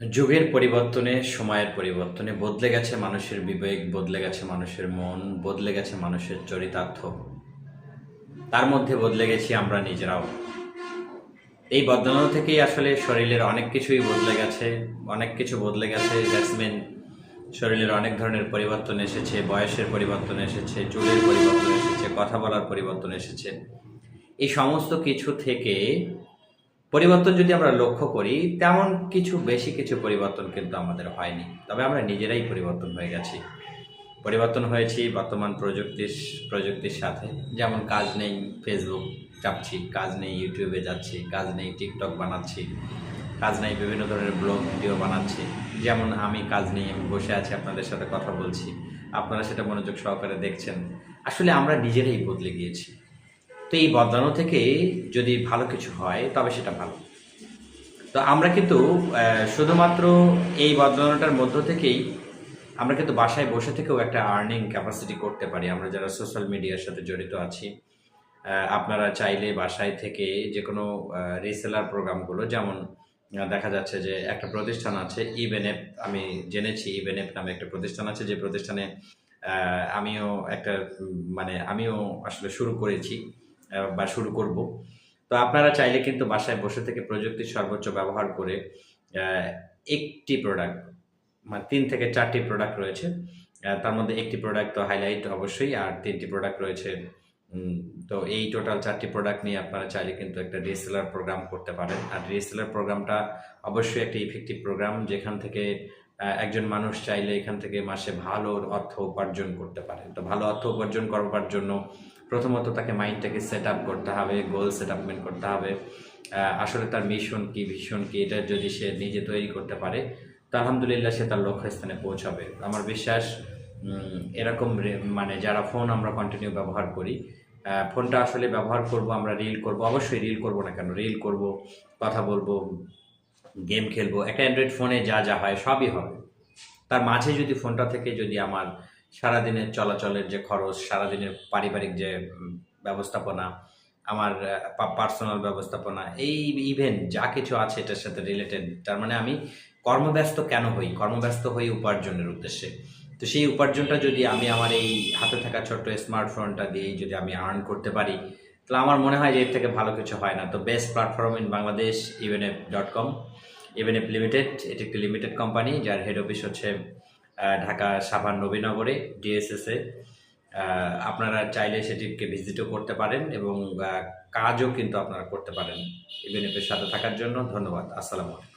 যুগের পরিবর্তনে, সময়ের পরিবর্তনে বদলে গেছে মানুষের বিবেক, বদলে গেছে মানুষের মন, বদলে গেছে মানুষের চরিতার্থ। তার মধ্যে বদলে গেছি আমরা নিজেরাও। এই বদলানো থেকেই আসলে শরীরের অনেক কিছুই বদলে গেছে, অনেক কিছু বদলে গেছে। জ্যাসমিন শরীরের অনেক ধরনের পরিবর্তন এসেছে, বয়সের পরিবর্তন এসেছে, চুলের পরিবর্তন এসেছে, কথা বলার পরিবর্তন এসেছে। এই সমস্ত কিছু থেকে পরিবর্তন যদি আমরা লক্ষ্য করি, তেমন কিছু, বেশি কিছু পরিবর্তন কিন্তু আমাদের হয়নি। তবে আমরা নিজেরাই পরিবর্তন হয়ে গেছি। পরিবর্তন হয়েছি বর্তমান প্রযুক্তির প্রযুক্তির সাথে। যেমন কাজ নেই ফেসবুক চাপছি। কাজ নেই ইউটিউবে যাচ্ছি। কাজ নেই টিকটক বানাচ্ছি। কাজ নেই বিভিন্ন ধরনের ব্লগ ভিডিও বানাচ্ছি। যেমন আমি কাজ নেই, আমি বসে আছি, আপনাদের সাথে কথা বলছি। আপনারা সেটা মনোযোগ সহকারে দেখছেন। আসলে আমরা নিজেরাই বদলে গিয়েছি। তো এই বদলানো থেকে যদি ভালো কিছু হয়, তবে সেটা ভালো। তো আমরা কিন্তু শুধুমাত্র এই বদলানোটার মধ্য থেকেই আমরা কিন্তু বাসায় বসে থেকেও একটা আর্নিং ক্যাপাসিটি করতে পারি। আমরা যারা সোশ্যাল মিডিয়ার সাথে জড়িত আছি আপনারা চাইলে বাসায় থেকে যে কোনো রিসেলার প্রোগ্রামগুলো যেমন দেখা যাচ্ছে যে একটা প্রতিষ্ঠান আছে ইভেনএপ আমি জেনেছি ইভেনএপ নামে একটা প্রতিষ্ঠান আছে। যে প্রতিষ্ঠানে আমিও একটা মানে আমিও আসলে শুরু করেছি। বা শুরু করব। তো আপনারা চাইলে কিন্তু বাসায় বসে থেকে প্রযুক্তির সর্বোচ্চ ব্যবহার করে একটি প্রোডাক্ট মানে তিন থেকে চারটি প্রোডাক্ট রয়েছে। তার মধ্যে একটি প্রোডাক্ট তো হাইলাইট অবশ্যই, আর তিনটি প্রোডাক্ট রয়েছে তো এই টোটাল চারটি প্রোডাক্ট নিয়ে আপনারা চাইলে কিন্তু একটা ডিএসএলআর প্রোগ্রাম করতে পারেন। আর ডিএসএলআর প্রোগ্রামটা অবশ্যই একটা ইফেক্টিভ প্রোগ্রাম যেখান থেকে একজন মানুষ চাইলে এখান থেকে মাসে ভালো অর্থ উপার্জন করতে পারে। তো ভালো অর্থ উপার্জন করবার জন্য প্রথমত তাকে মাইন্ডটাকে সেট আপ করতে হবে, গোল সেট আপমেন্ট করতে হবে। আসলে তার মিশন কি ভিশন কি, এটা যদি সে নিজে তৈরি করতে পারে, তো আলহামদুলিল্লাহ সে তার লক্ষ্যস্থানে পৌঁছাবে। আমার বিশ্বাস এরকম মানে যারা ফোন আমরা কন্টিনিউ ব্যবহার করি ফোনটা আসলে ব্যবহার করব, আমরা রিল করব, অবশ্যই রিল করব না কেন রিল করব, কথা বলব গেম খেলব। একটা অ্যান্ড্রয়েড ফোনে যা যা হয় সবই হবে। তার মাঝে যদি ফোনটা থেকে যদি আমার সারাদিনের চলাচলের যে খরচ, সারাদিনের পারিবারিক যে ব্যবস্থাপনা, আমার পার্সোনাল ব্যবস্থাপনা, এই ইভেন্ট যা কিছু আছে এটার সাথে রিলেটেড তার মানে আমি কর্মব্যস্ত কেন হই? কর্মব্যস্ত হই উপার্জনের উদ্দেশ্যে। তো সেই উপার্জনটা যদি আমি আমার এই হাতে থাকা ছোট্ট স্মার্টফোনটা দিয়েই যদি আমি আর্ন করতে পারি, তাহলে আমার মনে হয় যে এর থেকে ভালো কিছু হয় না। তো best platform in Bangladesh Evenf dot com Evenf limited এটি একটি লিমিটেড কোম্পানি যার হেড অফিস হচ্ছে ঢাকা সাভার নবীনগরে ডিএসএসে আপনারা চাইলে সেটিকে ভিজিটও করতে পারেন এবং কাজও কিন্তু আপনারা করতে পারেন। ইভেনএফের সাথে থাকার জন্য ধন্যবাদ। আসসালামু আলাইকুম।